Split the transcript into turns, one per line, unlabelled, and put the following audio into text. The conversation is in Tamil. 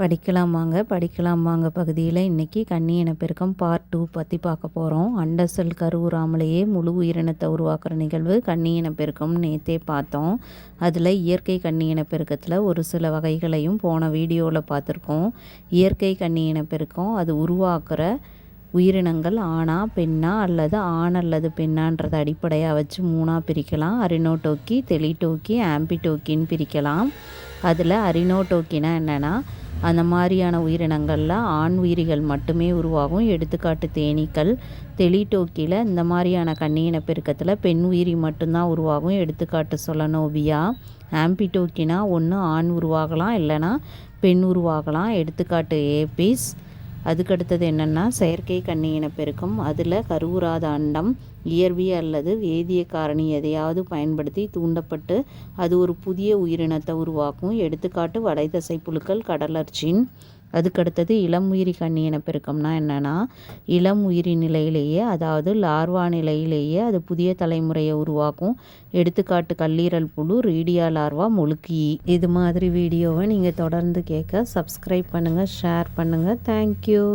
படிக்கலாம் வாங்க படிக்கலாம் வாங்க பகுதியில் இன்றைக்கி கன்னி இனப்பெருக்கம் பார்ட் டூ பற்றி பார்க்க போகிறோம் அண்டசல் கருவுறாமலேயே முழு உயிரினத்தை உருவாக்குற நிகழ்வு கன்னி இனப்பெருக்கம் நேற்றே பார்த்தோம். அதில் இயற்கை கன்னி இனப்பெருக்கத்தில் ஒரு சில வகைகளையும் போன வீடியோவில் பார்த்துருக்கோம். இயற்கை கன்னி இனப்பெருக்கம் அது உருவாக்குற உயிரினங்கள் ஆணா பெண்ணா அல்லது ஆண் அல்லது பெண்ணான்றதை அடிப்படையாக வச்சு மூணாக பிரிக்கலாம். அரினோட்டோக்கி தெளிடோக்கி ஆம்பிட்டோக்கின்னு பிரிக்கலாம். அதில் அரினோடோக்கினா என்னென்னா அந்த மாதிரியான உயிரினங்களில் ஆண் உயிரிகள் மட்டுமே உருவாகும். எடுத்துக்காட்டு தேனீக்கள் தெளிட்டோக்கியில் இந்த மாதிரியான கண்ணியின பெருக்கத்தில் பெண் உயிரி மட்டும்தான் உருவாகும். எடுத்துக்காட்டு சொலனோபியா ஆம்பிடோக்கினா ஒன்று ஆண் உருவாகலாம் இல்லைனா பெண் உருவாகலாம். எடுத்துக்காட்டு ஏபிஸ் அதுக்கடுத்தது என்னென்னா செயற்கை கன்னி இனப்பெருக்கம் அதில் கருவுறாத அண்டம் இயற்பிய அல்லது வேதிய காரணி எதையாவது பயன்படுத்தி தூண்டப்பட்டு அது ஒரு புதிய உயிரினத்தை உருவாக்கும். எடுத்துக்காட்டு வலைதசை புழுக்கள் கடலர்ச்சின் அதுக்கடுத்தது இளம் உயிரி கண்ணி இனப்பெருக்கம்னா என்னென்னா இளம் உயிரி நிலையிலேயே அதாவது லார்வா நிலையிலேயே அது புதிய தலைமுறையை உருவாக்கும். எடுத்துக்காட்டு கல்லீரல் புழு ரீடியா லார்வா முழுக்கி இது மாதிரி வீடியோவை நீங்கள் தொடர்ந்து கேட்க சப்ஸ்கிரைப் பண்ணுங்கள் ஷேர் பண்ணுங்கள் தேங்க்யூ